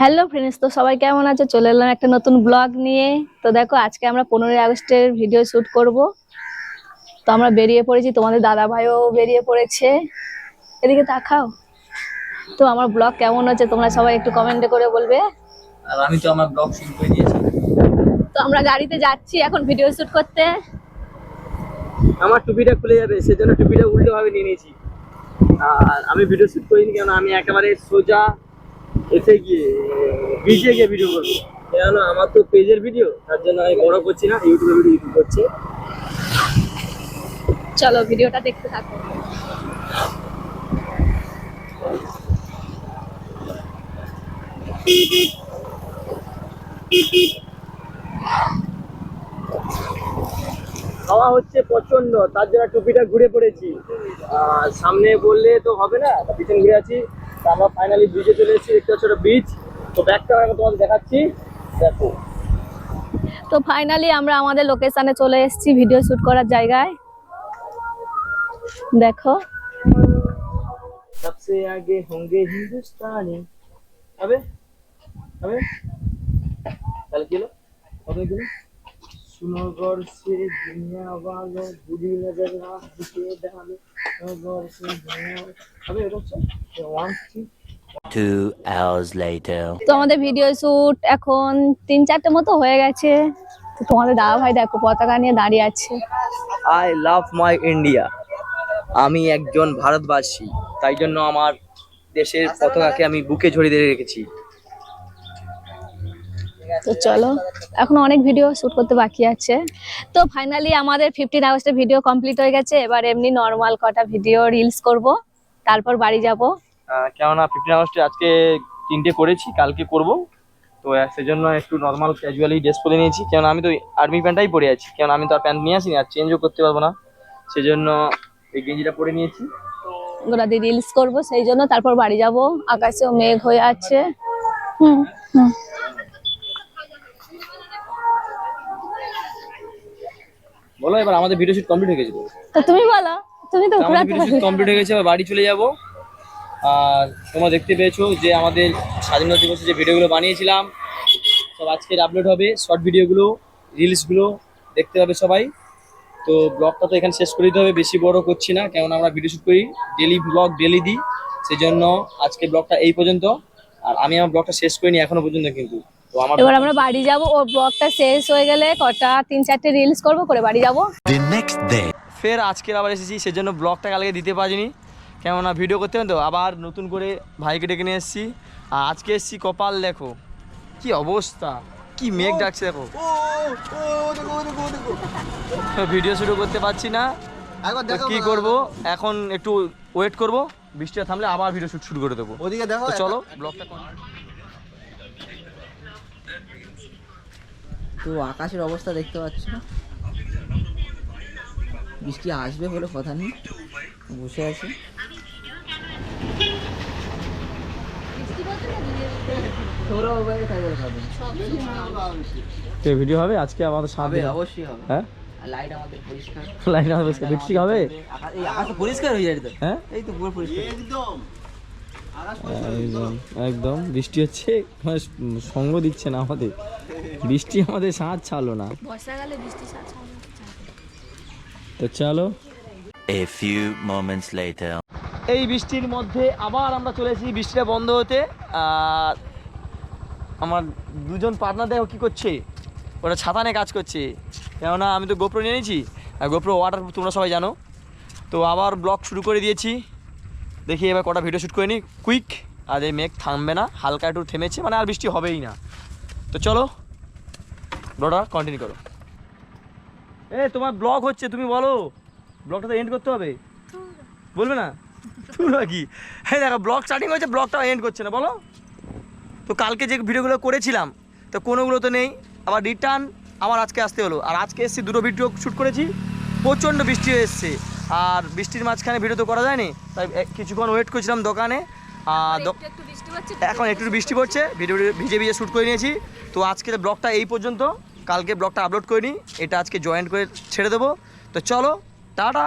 Hello friends তো সবাই কেমন আছে? চলে এলাম একটা নতুন ব্লগ নিয়ে। তো দেখো আজকে আমরা পনেরোই আগস্টের ভিডিও শ্যুট করব। তো আমরা বেরিয়ে পড়েছি। তোমাদের দাদা ভাইও বেরিয়ে পড়েছে। এদিকে তাকাও। তো আমার ব্লগ কেমন হচ্ছে? তোমরা সবাই একটু কমেন্টে করে বলবে। আর আমি তো আমার ব্লগ শুরু করে দিয়েছি। তো আমরা গাড়িতে যাচ্ছি এখন ভিডিও শ্যুট করতে। আমার টুপিটা খুলে যাবে সেজন্য টুপিটা উল্টো ভাবে নিয়ে নিয়েছি। আর আমি ভিডিও শ্যুট করিনি কেন? আমি একেবারে সোজা এসে গিয়ে বিচে গিয়ে ভিডিও করব। কেন আমার তো পেজের ভিডিও তার জন্য আমি বড় করছি না ইউটিউবে ভিডিও ইউটিউব করছে। চলো ভিডিওটা দেখতে থাকো। হাওয়া হচ্ছে প্রচণ্ড তার জন্য টুপিটা ঘুরে পড়েছি। আর সামনে বললে তো হবে না পিছন ঘুরে আছি। তা আমরা ফাইনালি বিচে চলে এসেছি একটা ছোট বিচ তো ব্যাগটা আমি তোমাদের দেখাচ্ছি দেখো তো ফাইনালি আমরা আমাদের লোকেশনে চলে এসেছি ভিডিও শুট করার জায়গায় দেখো सबसे आगे होंगे हिंदुस्तानी अबे अबे चल किलो अबे किलो सुनो गौर से दुनिया वालों बुरी नजर ना दिखे डालो सुनो गौर से दुनिया अबे रुक चल one two Two hours later. তো আমাদের ভিডিও শুট এখন তিন চারটে মতো হয়ে গেছে তো তোমাদের দাদা ভাই দেখো পতাকা নিয়ে দাঁড়িয়ে আছে আই লাভ মাই ইন্ডিয়া আমি একজন ভারতবাসী তাই জন্য আমার দেশের পতাকাকে আমি বুকে ঝরিয়ে দিয়ে রেখেছি তো চলো এখন অনেক ভিডিও শুট করতে বাকি আছে। তো ফাইনালি আমাদের ফিফটিন আগস্টের ভিডিও কমপ্লিট হয়ে গেছে এবার এমনি নর্মাল কটা ভিডিও রিলস করব তারপর বাড়ি যাব। আহ, কেননা ফিফটিন আগস্টে আজকে তিনটে করেছি কালকে করব। তো সেজন্য একটু নর্মাল ক্যাজুয়ালি ড্রেস পরে নিয়েছি। কেননা আমি তো আর্মি প্যান্টটাই পরে আছি। কেন আমি তো আর প্যান্ট নিয়ে আসিনি আর চেঞ্জও করতে পারব না। সেজন্য এই গেঞ্জিটা পরে নিয়েছি। ওগুলা দিয়ে রিলস করব সেই জন্য তারপর বাড়ি যাব। আকাশেও মেঘ হয়ে আছে। হুম হুম। বলো এবার আমাদের ভিডিও শুট কমপ্লিট হয়ে গেছে। তো। তুমি বলো তুমি তো আমাদের ভিডিও শুট কমপ্লিট হয়ে গেছে এবার বাড়ি চলে যাব। আর তোমরা দেখতে পেয়েছ যে আমাদের স্বাধীনতা দিবসে যে ভিডিওগুলো বানিয়েছিলাম সব আজকের আপলোড হবে শর্ট ভিডিওগুলো রিলসগুলো দেখতে পাবে সবাই। তো ব্লগটা তো এখানে শেষ করে দিতে হবে বেশি বড় করছি না কেমন আমরা ভিডিও শুট করি ডেলি ব্লগ ডেলি দিই সেই জন্য আজকে ব্লগটা এই পর্যন্ত। আর আমি আমার ব্লগটা শেষ করিনি এখনও পর্যন্ত কিন্তু। এবার আমরা বাড়ি যাব ওর ব্লগটা শেষ হয়ে গেলে কটা তিন চারটে রিলস করব করে বাড়ি যাব। The next day. ফের আজকের আবার এসেছি সেজন্য ব্লগটা কালকে দিতে পারিনি। কেননা ভিডিও করতে হবে তো? আবার নতুন করে ভাইকে ডেকে নিয়ে এসেছি। আর আজকে এসেছি কপাল দেখো। কি অবস্থা? কি মেঘ ডাকছে দেখো। ভিডিও শুরু করতে পারছি না। কি করব? এখন একটু ওয়েট করব। বৃষ্টিটা থামলে আবার ভিডিও শুট শুরু করে দেবো। ওদিকে দেখো চলো ব্লগটা তো আকাশের অবস্থা দেখতে পাচ্ছ বৃষ্টি আসবে বলে কথা নেই বসে আছি। ভিডিও হবে? আজকে আমাদের হবে অবশ্যই হবে। হ্যাঁ? লাইট আমাদের পরিষ্কার। লাইন হবে বৃষ্টি হবে? আকাশ এই পরিষ্কার হয়ে যায় হ্যাঁ? এই তো পুরো পরিষ্কার। একদম। একদম বৃষ্টি হচ্ছে মানে সঙ্গ দিচ্ছে না আমাদের। বৃষ্টি আমাদের সাথ ছাড়লো না। বর্ষাকালে বৃষ্টি তো চলো। A few moments later. এই বৃষ্টির মধ্যে আবার আমরা চলে চলেছি বৃষ্টিটা বন্ধ হতে। আর আমার দুজন পার্টনার দেখো কী করছে? ওরা ছাতা নিয়ে কাজ করছে। কেননা আমি তো গোপ্রো নিয়ে নিয়েছি আর গোপ্রো ওয়াটার তোমরা সবাই জানো। তো আবার ব্লগ শুরু করে দিয়েছি। দেখি এবার কটা ভিডিও শ্যুট করে নিই কুইক আর এই মেঘ থামবে না, হালকা একটু থেমেছে মানে আর বৃষ্টি হবেই না। তো চলো, ব্লগটা কন্টিনিউ করো। এ, তোমার ব্লগ হচ্ছে, তুমি বলো। ব্লগটা তো এন্ড করতে হবে। বলবে না? কি? হ্যাঁ দেখো, ব্লগ স্টার্টিং হয়েছে ব্লগটা এন্ড করছে না, বলো। তো কালকে যে ভিডিওগুলো করেছিলাম, তো কোনোগুলো তো নেই। আবার রিটার্ন আমার আজকে আসতে হলো। আর আজকে এসেছি, দুটো ভিডিও শ্যুট করেছি। প্রচণ্ড বৃষ্টি হয়ে এসছে। আর বৃষ্টির মাঝখানে ভিডিও তো করা যায়নি তাই কিছুক্ষণ ওয়েট করছিলাম দোকানে। আর এখন একটু বৃষ্টি পড়ছে ভিডিও ভিজে ভিজে শ্যুট করে নিয়েছি। তো আজকে ব্লগটা এই পর্যন্ত কালকে ব্লগটা আপলোড করিনি এটা আজকে জয়েন্ট করে ছেড়ে দেবো। তো চলো টাটা।